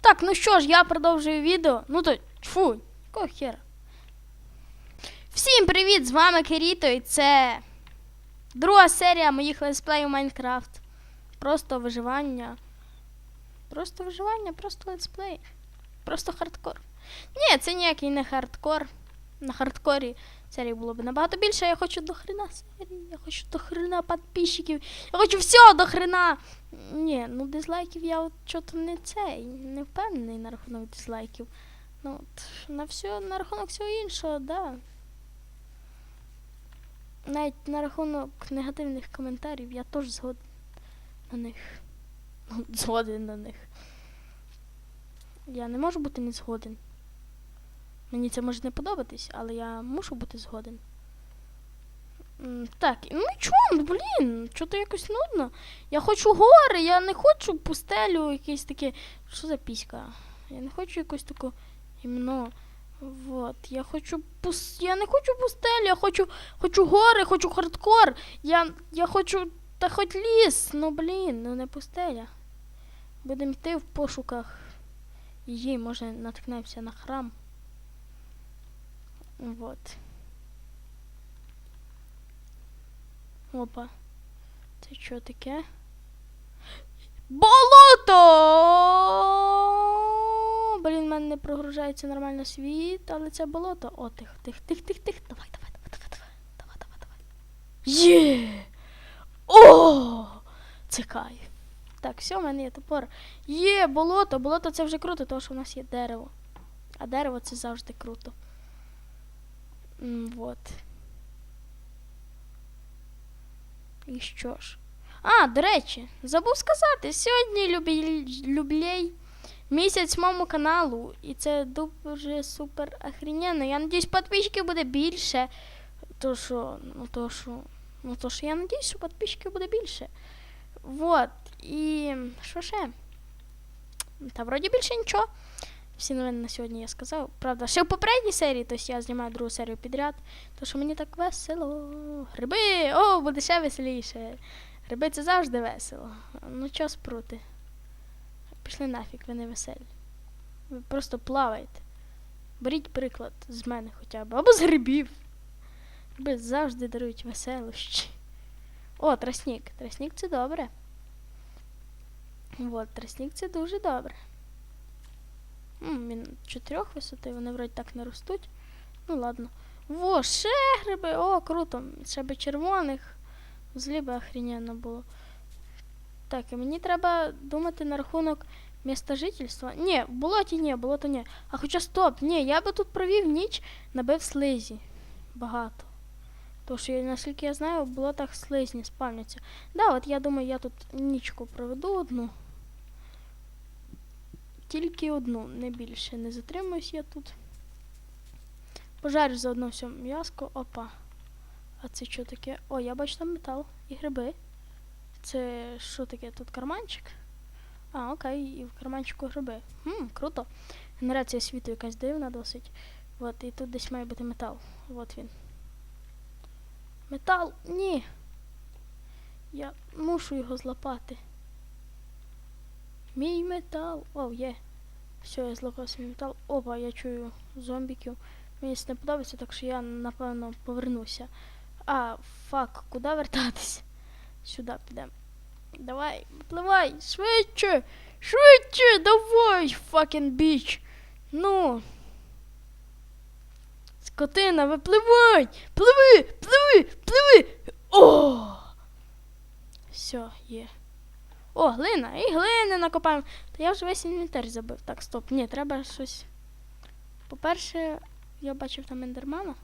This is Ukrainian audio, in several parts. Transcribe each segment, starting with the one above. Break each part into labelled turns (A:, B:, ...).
A: Так, ну що ж, я продовжую відео. Ну то, фу, якого хера. Всім привіт! З вами Керіто, і це друга серія моїх летсплеїв Майнкрафт. Просто виживання. Просто виживання, просто летсплей. Просто хардкор. Ні, це ніякий не хардкор. На хардкорі серій було б набагато більше. Я хочу до хрена серії, я хочу до хрена підписчиків. Я хочу всього до хрена. Ні, ну дизлайків я от чого-то не цей, не впевнений на рахунок дизлайків. Ну, от, на все, на рахунок всього іншого, да. Навіть на рахунок негативних коментарів я теж згоден на них. Ну, згоден на них. Я не можу бути не згоден. Мені це може не подобатись, але я мушу бути згоден. Так, ну і чому, ну, блін, чого то якось нудно. Я хочу гори, я не хочу пустелю, якесь таке. Що за піська? Я не хочу якусь таку імно. Вот, я хочу пус... Я не хочу пустелю, я хочу, хочу гори, хочу хардкор. Я, я хочу та хоч ліс, ну блін, ну не пустеля. Будемо йти в пошуках її, може наткнемося на храм. Вот. Опа. Це що таке? Болото! Блін, в мене не прогружається нормально світ, але це болото. О, тих, тих, тих, тих, тих. Давай, давай, давай, давай, давай. Давай, давай, давай. Є! О! Це кайф. Так, все, в мене є топор. Є, болото. Болото це вже круто, тому що в нас є дерево. А дерево це завжди круто. Вот. І що ж? А, до речі, забув сказати, сьогодні любі... люблей місяць моєму каналу. І це дуже супер охрененно. Я надіюсь, підписчиків буде більше. То що, ну то що, ну то що я надіюсь, що підписчиків буде більше. Вот. І що ще? Та вроді більше нічого. Всі новини на сьогодні я сказав. Правда, ще в попередній серії, тобто я знімаю другу серію підряд, то що мені так весело. Гриби! О, буде ще веселіше. Гриби це завжди весело. Ну що спрути? Пішли нафіг, ви не веселі. Ви просто плаваєте. Беріть приклад з мене хоча б. Або з грибів. Гриби завжди дарують веселощі. О, тростник. Тростник це добре. Вот, тростник це дуже добре. М, Він чотирьох висоти, вони вроді так не ростуть. Ну ладно. Во, ще гриби! О, круто. Ще би червоних. Злі би охрененно було. Так, і мені треба думати на рахунок міста жительства. Ні, в болоті ні, болото ні. А хоча стоп, ні, я би тут провів ніч, набив слизі. Багато. Тому що, наскільки я знаю, в болотах слизні спавняться. Да, от я думаю, я тут нічку проведу одну. Тільки одну, не більше. Не затримуюсь я тут. Пожарю заодно все м'яско. Опа. А це що таке? О, я бачу там метал і гриби. Це що таке? Тут карманчик? А, окей, і в карманчику гриби. Хм, круто. Генерація світу якась дивна досить. От, і тут десь має бути метал. От він. Метал! Ні! Я мушу його злапати. Мій метал. О, є. Все, я свій метал. Опа, я чую зомбіків. Мені це не подобається, так що я напевно повернуся. А, фак, куди вертатись? Сюди підемо. Давай, випливай, швидше! Швидше! Давай, fucking біч! Ну. Скотина, випливай! Пливи! Пливи! Пливи! О! Все, є. О, глина, і глини накопаємо. Та я вже весь інвентар забив. Так, стоп, ні, треба щось. По-перше, я бачив там ендермана.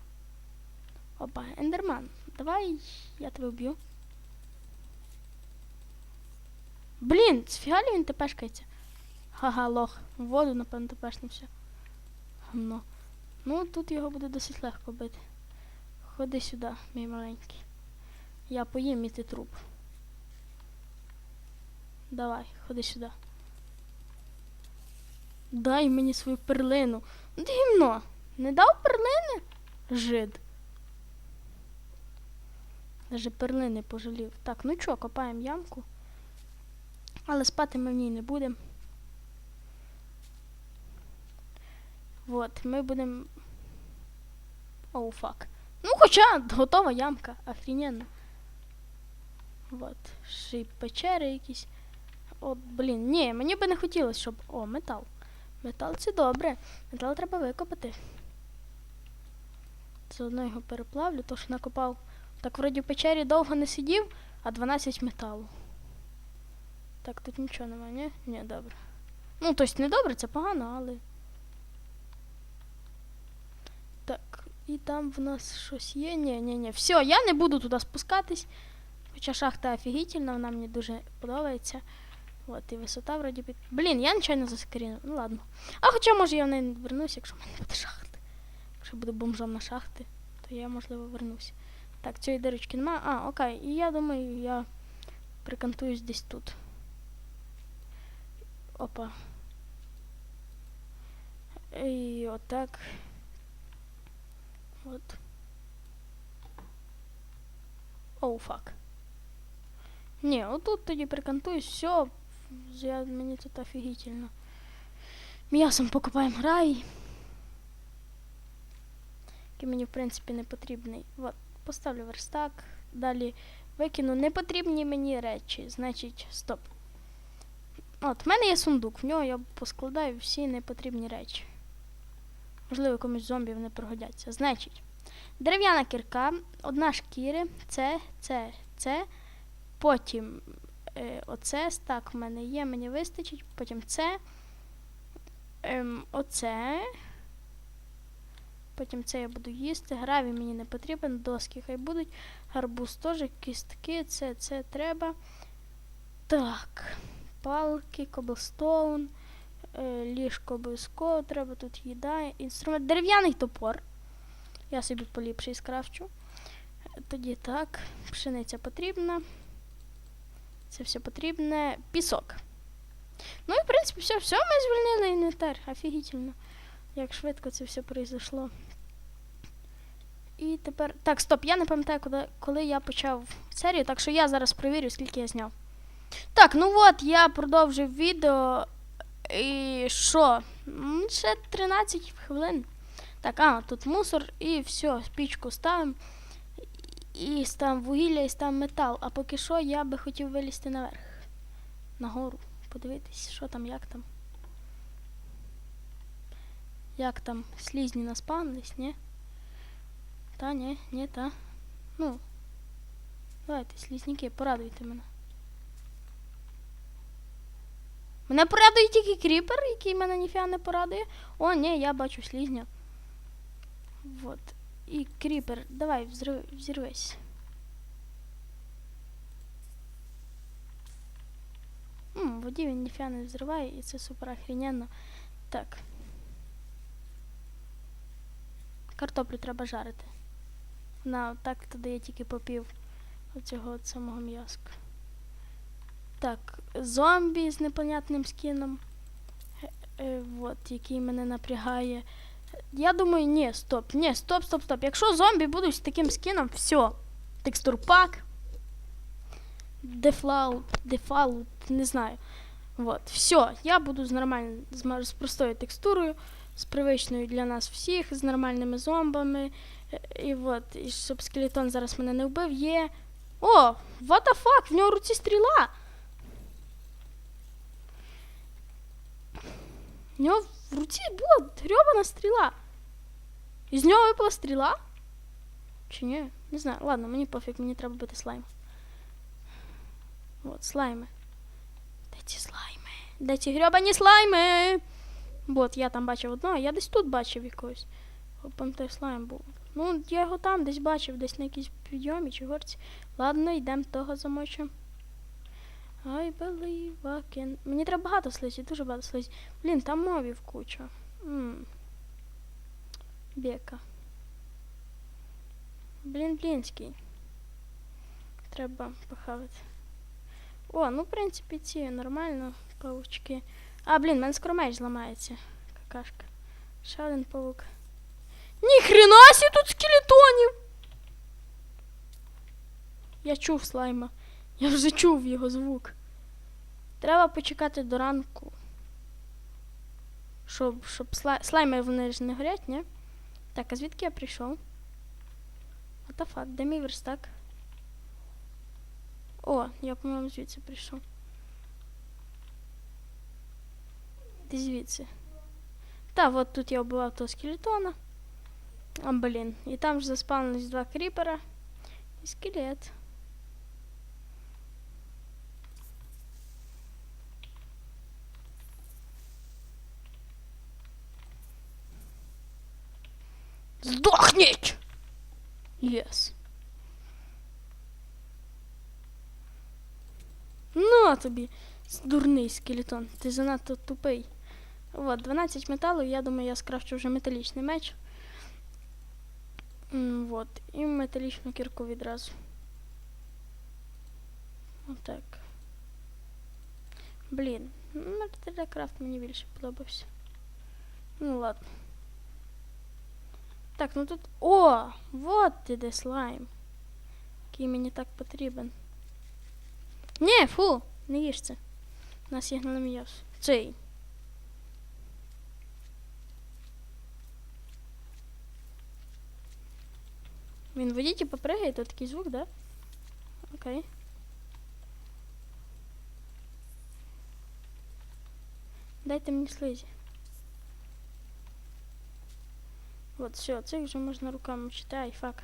A: Опа, ендерман. Давай я тебе вб'ю. Блін, сфігалі він тепешкається. Ха-ха, лох. В воду, напевно, тепешнувся. Гамно. Ну, тут його буде досить легко бити. Ходи сюди, мій маленький. Я поїм і ти труп. Давай, ходи сюди. Дай мені свою перлину. Дивно. Не дав перлини? Жид. Даже перлини пожалів. Так, ну чо, копаємо ямку. Але спати ми в ній не будемо. От, ми будемо. Оу, фак. Ну, хоча готова ямка, охрененно. От, ще й печери якісь. От, блін, ні, мені би не хотілося, щоб. О, метал. Метал це добре. Метал треба викопати. Заодно його переплавлю, то що накопав. Так вроді в печері довго не сидів, а 12 металу. Так, тут нічого немає, ні? Ні, добре. Ну, тобто не добре, це погано, але. Так, і там в нас щось є. Ні, ні, ні. Все, я не буду туди спускатись. Хоча шахта офігітельна, вона мені дуже подобається. От, і висота вроді під. Блін, я нічого не заскрінив. Ну ладно. А хоча може я в неї не вернусь, якщо в мене буде шахти. Якщо буду бомжом на шахти, то я можливо вернусь. Так, цієї дирочки немає. А, окей. І я думаю, я прикантуюсь десь тут. Опа. І отак. От. Оу, фак. Ні, отут тоді прикантуюсь, все. Я, мені тут офігітельно. М'ясом покупаємо рай. Який мені, в принципі, не потрібний. От, поставлю верстак. Далі викину непотрібні мені речі. Значить, стоп. От, в мене є сундук, в нього я поскладаю всі непотрібні речі. Можливо, комусь зомбі вони пригодяться. Значить, дерев'яна кірка, одна шкіри, це, це, це. Потім оце, стак в мене є, мені вистачить. Потім це. Ем, оце. Потім це я буду їсти. Гравій мені не потрібен, доски хай будуть. Гарбуз теж, кістки, це, це треба. Так. Палки, коблстоун, е, ліжко обов'язково, треба тут їда, інструмент. Дерев'яний топор. Я собі поліпший скрафчу. Е, Тоді так, пшениця потрібна. Це все потрібне. Пісок. Ну і в принципі все, все, ми звільнили інвентар. Офігітельно. Як швидко це все произошло. І тепер. Так, стоп, я не пам'ятаю, коли, коли я почав серію, так що я зараз перевірю, скільки я зняв. Так, ну от, я продовжив відео. І що? Ще 13 хвилин. Так, а, тут мусор і все, спічку ставимо. І ставимо вугілля, і ставимо метал. А поки що я би хотів вилізти наверх. Нагору. Подивитись, що там, як там. Як там слізні наспавнились, ні? Та, ні, ні, та. Ну. Давайте, слізняки, порадуйте мене. Мене порадує тільки кріпер, який мене ніфіга не порадує. О, ні, я бачу слізня. Вот. І кріпер, давай, взрив, взірвись. М, в воді він ніфіга не взриває, і це супер охрененно. Так. Картоплю треба жарити. Вона так то дає тільки попів оцього от самого м'яска. Так, зомбі з непонятним скіном. Е, е, от, який мене напрягає. Я думаю, ні, стоп, ні, стоп, стоп, стоп. Якщо зомбі будуть з таким скіном, все. Текстурпак. Дефлаут, дефалут, не знаю. Вот, все, я буду з нормальною, з, простою текстурою, з привичною для нас всіх, з нормальними зомбами. І от, і щоб скелетон зараз мене не вбив, є. О, what the fuck, в нього руці стріла. В нього в руці була грьобана стріла. Із нього випала стріла? Чи ні? Не знаю. Ладно, мені пофіг, мені треба бити слайм. От, слайми. Де ці слайми? Де ці грьобані слайми? От, я там бачив одного, я десь тут бачив якогось. Пам'ятаю, слайм був. Ну, я його там десь бачив, десь на якійсь підйомі чи горці. Ладно, йдемо того замочимо. I believe I can... Мені треба багато слизі, дуже багато слизі. Блін, там мовів куча. М. Бека. Блін, блінський. Треба похавати. О, ну, в принципі, ці нормально, павучки. А, блін, мене скоро меч зламається. Какашка. Ще один павук. Ніхрена сі тут скелетонів! Я чув слайма. Я вже чув його звук. Треба почекати до ранку. Щоб, щоб сла- слайми вони ж не горять, ні? Так, а звідки я прийшов? Fuck, де мій верстак? О, я, по-моєму, звідси прийшов. Ти звідси. Та, от тут я вбивав того скелетона. А, блін. І там ж заспавнились два кріпера. І скелет. Здохніть! Єс. Ну, тобі, с- дурний скелетон. Ти занадто тупий. От, 12 металу, я думаю, я скрафчу вже металічний меч. М, Вот. І металічну кірку відразу. Отак. Блін, Крафт мені більше подобався. Ну ладно. Так, ну тут. О! Вот ти де слайм. Який мені так потрібен. Ні, фу, не їж це. У нас є гнилом'яс. Цей. Він в воді типу пригає, то такий звук, да? Окей. Дайте мені слизі. От, все, цих вже можна руками читати, фак.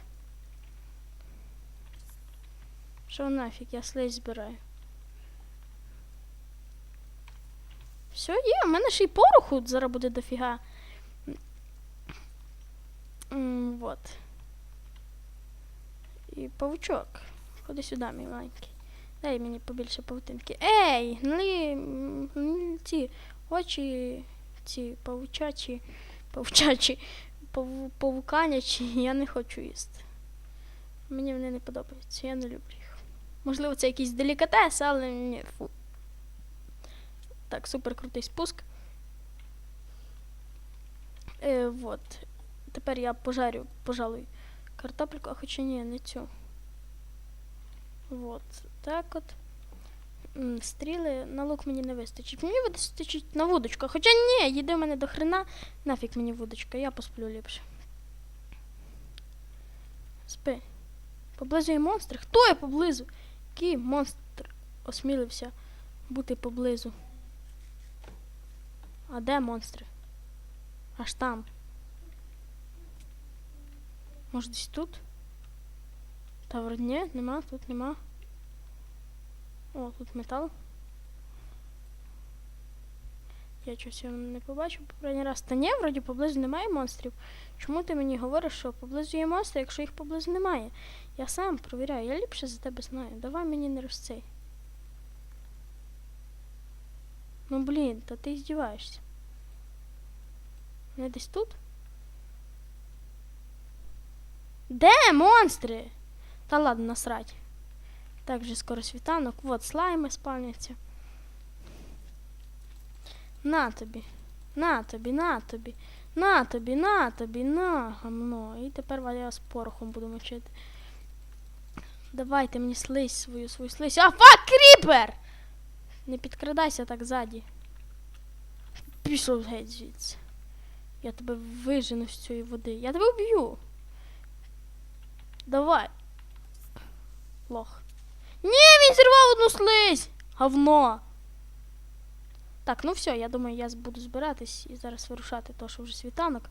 A: Що нафіг, я слизь збираю. Все є, у мене ще й пороху зараз буде дофіга. Вот. І павучок. Ходи сюди, мій маленький. Дай мені побільше павутинки. Ей! Гнилі ці очі, ці павучачі, паву, павуканячі, я не хочу їсти. Мені вони не подобаються, я не люблю їх. Можливо, це якийсь делікатес, але ні, фу. Так, супер крутий спуск. Е, вот. Тепер я пожарю, пожалуй, картопельку, а хоча ні, не цю. Вот. Так от. Стріли на лук мені не вистачить. Мені вистачить на вудочку. Хоча ні, їде в мене до хрена. Нафіг мені вудочка, я посплю ліпше. Спи. Поблизу є монстри. Хто є поблизу? Який монстр осмілився бути поблизу? А де монстри? Аж там. Може десь тут? Та вроді ні, нема, тут нема. О, тут метал. Я щось його не побачив попередній раз. Та ні, вроді поблизу немає монстрів. Чому ти мені говориш, що поблизу є монстри, якщо їх поблизу немає? Я сам провіряю, я ліпше за тебе знаю. Давай мені не розцей. Ну блін, та ти здіваєшся. Вони десь тут? Де монстри? Та ладно, насрать. Так вже скоро світанок. Вот слайми спавняться. На тобі. На тобі, на тобі. На тобі, на тобі, на гамно. І тепер я з порохом буду мочити. Давайте мені слизь свою, свою слизь. А, фак, кріпер! Не підкрадайся так ззаді. Пішов геть звідси. Я тебе вижену з цієї води. Я тебе вб'ю. Давай. Лох. Ні, він зірвав одну слизь! Говно. Так, ну все, я думаю, я буду збиратись і зараз вирушати, то що вже світанок.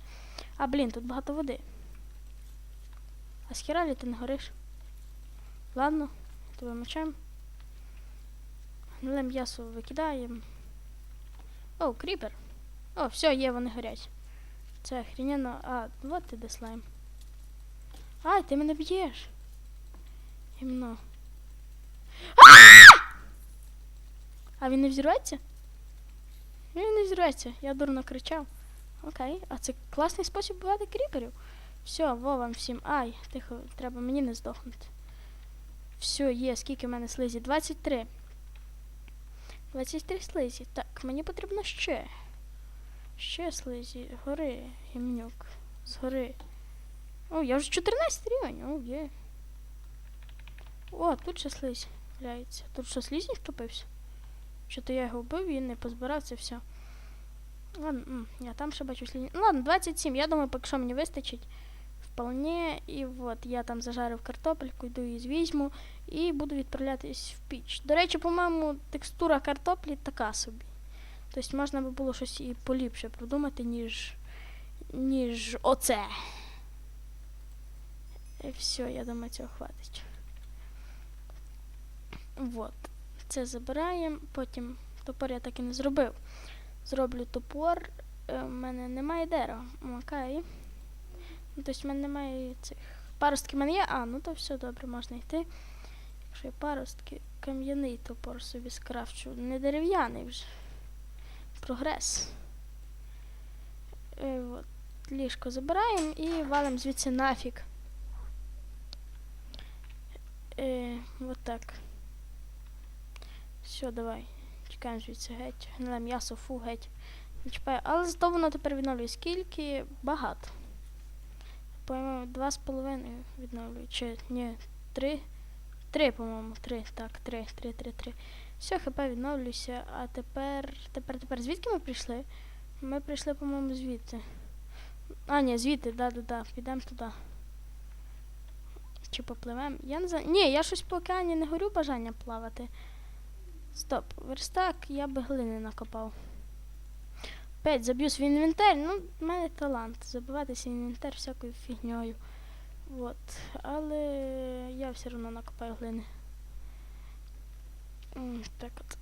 A: А, блін, тут багато води. А з хіра лі ти не гориш? Ладно, тебе мечем. Гниле м'ясо викидаємо. О, кріпер. О, все, є, вони горять. Це охрененно. А, вот ти де слайм. Ай, ти мене б'єш. Гімно. А! Він не взірветься? Він не взірветься, я дурно кричав. Окей, а це класний спосіб бувати кріперів. Все, во вам всім. Ай, тихо, треба мені не здохнути. Все, є, скільки в мене слизі? 23. 23 слизі. Так, мені потрібно ще. Ще слизі. Гори, гімнюк. Згори. О, я вже 14 рівень. О, є. О, тут ще слизь валяється. Тут що слизь не втопився? Що то я його вбив і не позбирав це все. Ладно, я там ще бачу слід. Ну ладно, 27. Я думаю, поки що мені вистачить. Вполне. І от я там зажарив картопельку, йду її візьму і буду відправлятись в піч. До речі, по-моєму, текстура картоплі така собі. Тобто можна би було щось і поліпше придумати, ніж, ніж оце. І все, я думаю, цього хватить. Вот. Це забираємо, потім топор я так і не зробив. Зроблю топор. Е, У мене немає дерева. Окей. Тобто в мене немає цих. Паростки в мене є, а, ну то все добре, можна йти. Якщо є паростки, кам'яний топор собі скрафчу. Не дерев'яний вже. Прогрес. Е, от. Ліжко забираємо і валимо звідси нафіг. Е, от так. Все, давай. Чекаємо звідси геть. Гниле м'ясо, фу, геть. Але зато воно тепер відновлює скільки? Багато. По-моєму, два з половиною відновлює. Чи ні, три. Три, по-моєму, три. Так, три, три, три, три. Все, хп відновлюся. А тепер. Тепер, тепер. Звідки ми прийшли? Ми прийшли, по-моєму, звідти. А, ні, звідти, да-да-да. Підемо туди. Чи попливемо? Я не знаю. Ні, я щось по океані не горю бажання плавати. Стоп, верстак, я би глини накопав. П'ять, заб'ю свій інвентар. Ну, в мене талант. Забивати свій інвентар всякою фігньою. Вот. Але я все одно накопаю глини. Так от.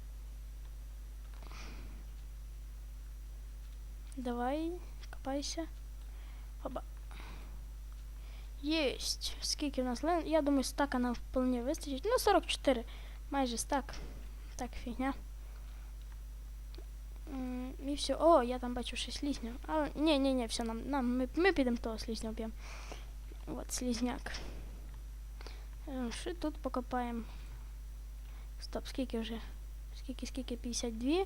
A: Давай, копайся. Оба. Єсть. Скільки в нас глин? Я думаю, стака нам вполне вистачить. Ну, 44. Майже стак. Так, фігня. М, І все. О, я там бачу ще слізню. Але ні, ні, ні, все, нам, нам ми, ми підемо того слізня вб'ємо. От, слізняк. Е, Що тут покопаємо? Стоп, скільки вже? Скільки, скільки? 52.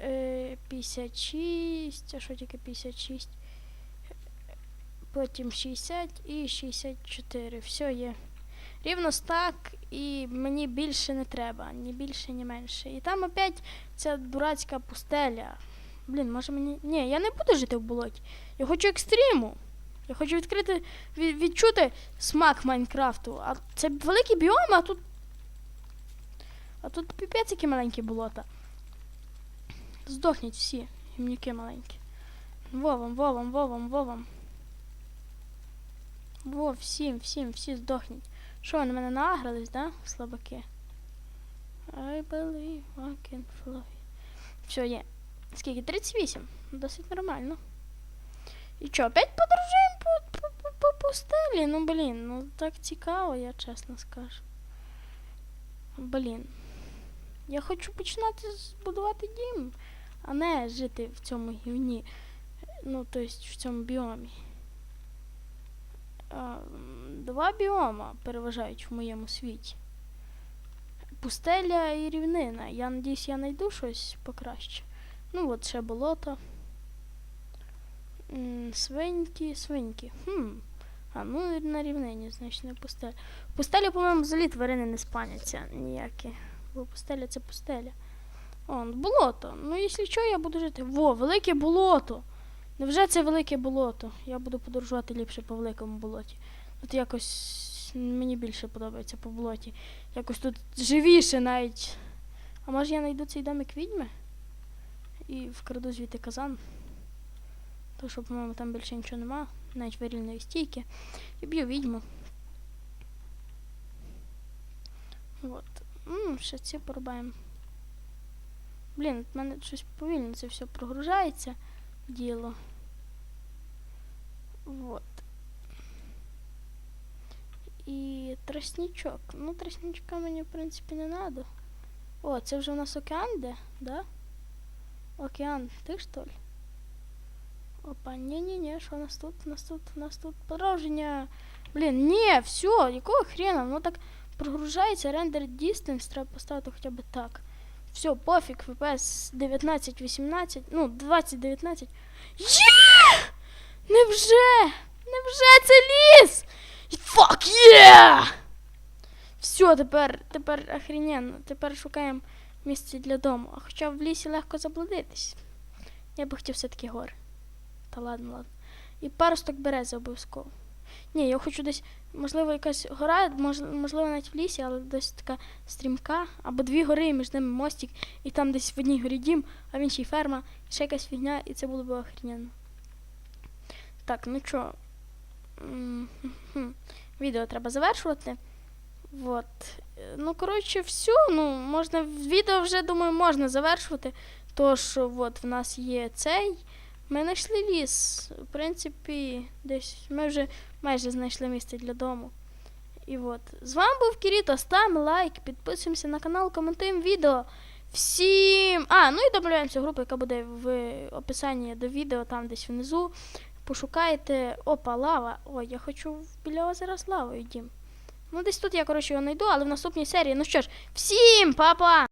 A: Е, 56. А що тільки 56? Потім 60 і 64. Все є. Рівно стак, і мені більше не треба, ні більше, ні менше. І там опять ця дурацька пустеля. Блін, може мені. Ні, я не буду жити в болоті. Я хочу екстриму. Я хочу відкрити, від, відчути смак Майнкрафту. А це великий біом, а тут. А тут піпець які маленькі болота. Здохніть всі, гімнюки маленькі. Вовам, вовам, вовам, вовам. Во, всім, всім, всі здохніть. Що, на мене награлись, да? Слабаки. I believe I can fly. Все, є. Скільки? 38. Досить нормально. І що, опять подорожуємо по, по, пустелі? Ну, блін, ну так цікаво, я чесно скажу. Блін. Я хочу починати збудувати дім, а не жити в цьому гівні. Ну, тобто в цьому біомі. М, Два біома переважають в моєму світі. Пустеля і рівнина. Я надіюсь, я знайду щось покраще. Ну, от ще болото. Свиньки, свиньки. Хм. А, ну на рівнині, значить, не пустеля. В пустелі, по-моєму, взагалі тварини не спаняться ніякі. Бо пустеля це пустеля. О, болото. Ну, якщо що, я буду жити. Во, велике болото. Невже це велике болото? Я буду подорожувати ліпше по великому болоті. Тут якось мені більше подобається по болоті. Якось тут живіше навіть. А може я знайду цей домик відьми? І вкраду звідти казан. То що, по-моєму, там більше нічого нема, навіть вирільної стійки. І б'ю відьму. От. М, ще ці порубаємо. Блін, в мене щось повільно це все прогружається діло. Вот. І тростничок. Ну, тростничка мені, в принципі, не треба. О, це вже у нас океан де, да? Океан, ти що ли? Опа, ні-ні-ні, що у нас тут? У нас тут, у нас тут продовження. Блін, ні, все, якого хрена? Воно так прогружається, рендер distance треба поставити хоча б так. Все, пофіг, FPS 19-18, ну, 20-19. Є! Невже? Невже це ліс? Fuck yeah! Все, тепер, тепер охрененно. Тепер шукаємо місце для дому. А хоча в лісі легко заблудитись. Я би хотів все-таки гори. Та ладно, ладно. І паросток берези обов'язково. Ні, я хочу десь, можливо, якась гора, можливо, навіть в лісі, але десь така стрімка, або дві гори, і між ними мостик, і там десь в одній горі дім, а в іншій ферма, і ще якась фігня, і це було б охрененно. Так, ну що. Відео треба завершувати. Вот. Е, Ну, коротше, все. Ну, можна відео вже, думаю, можна завершувати. Тож, от в нас є цей. Ми знайшли ліс. В принципі, десь ми вже майже знайшли місце для дому. І от. З вами був Кіріто. Ставимо лайк, підписуємося на канал, коментуємо відео. Всім. А, ну і додаємося в групу, яка буде в описанні до відео, там десь внизу. Пошукайте. Опа, лава. Ой, я хочу біля озера з лавою дім. Ну, десь тут я, коротше, його знайду, але в наступній серії. Ну що ж, всім па-па!